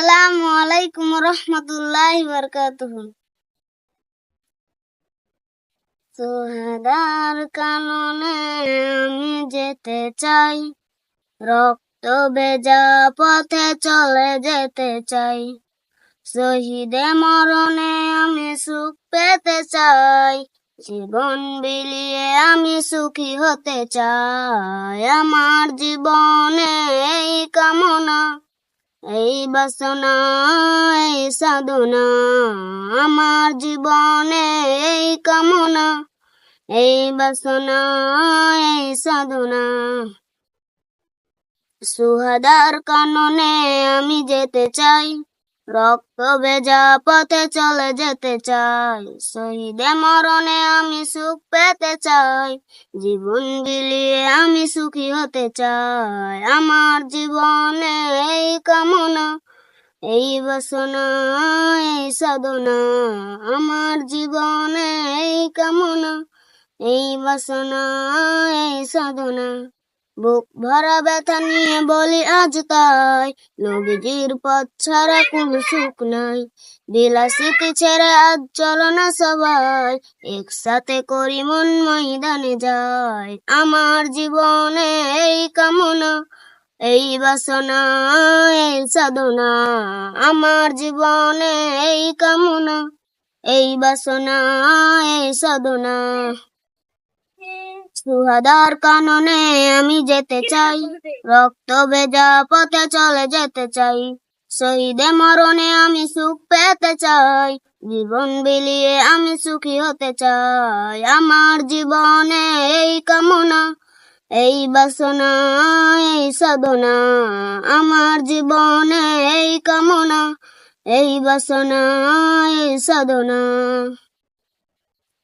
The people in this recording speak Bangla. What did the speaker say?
আসসালামু আলাইকুম রহমতুল্লাহ বরকাতুহ। সোহাদার কাননে আমি যেতে চাই, রক্ত বেজা পথে চলে যেতে চাই। শহীদে মরণে আমি সুখ পেতে চাই, জীবন বিলিয়ে আমি সুখী হতে চাই। আমার জীবনে এই কামনা এই বাসনা এই সাধনা, আমার জীবনে এই কামনা। এই বাসনা এই সাধনা। সুহাদার কাননে আমি যেতে চাই রক্ত ভেজা পথে চলে যেতে চাই। শহীদে মরণে আমি সুখ পেতে চাই। জীবন বিলিয়ে আমি সুখী হতে চাই। আমার জীবনে এই কামনা, এই বাসনা, এই সাধনা, আমার জীবনে এই কামনা, এই বাসনা, এই সাধনা। বুক ভরা ব্যথা নিয়ে বলি, আজ তাই নবীজির পথ ছাড়া কোন সুখ নাই। বিলাসিতি ছেড়ে আজ চলো না সবাই, একসাথে করি মন ময়দানে যায় আমার জীবনে এই কামনা, এই বাসনা, এই সাধনা, আমার জীবনে এই কামনা, এই বাসনা, এই সাধনা। সুহাদার কাননে আমি যেতে চাই। রক্ত ভেজা পথে চলে যেতে চাই। শহীদে মরণে আমি সুখ পেতে চাই। জীবন বিলিয়ে আমি সুখী হতে চাই। আমার জীবনে এই কামনা এই বাসনা এই সাধনা আমার জীবনে এই কামনা এই বাসনা এই সাধনা।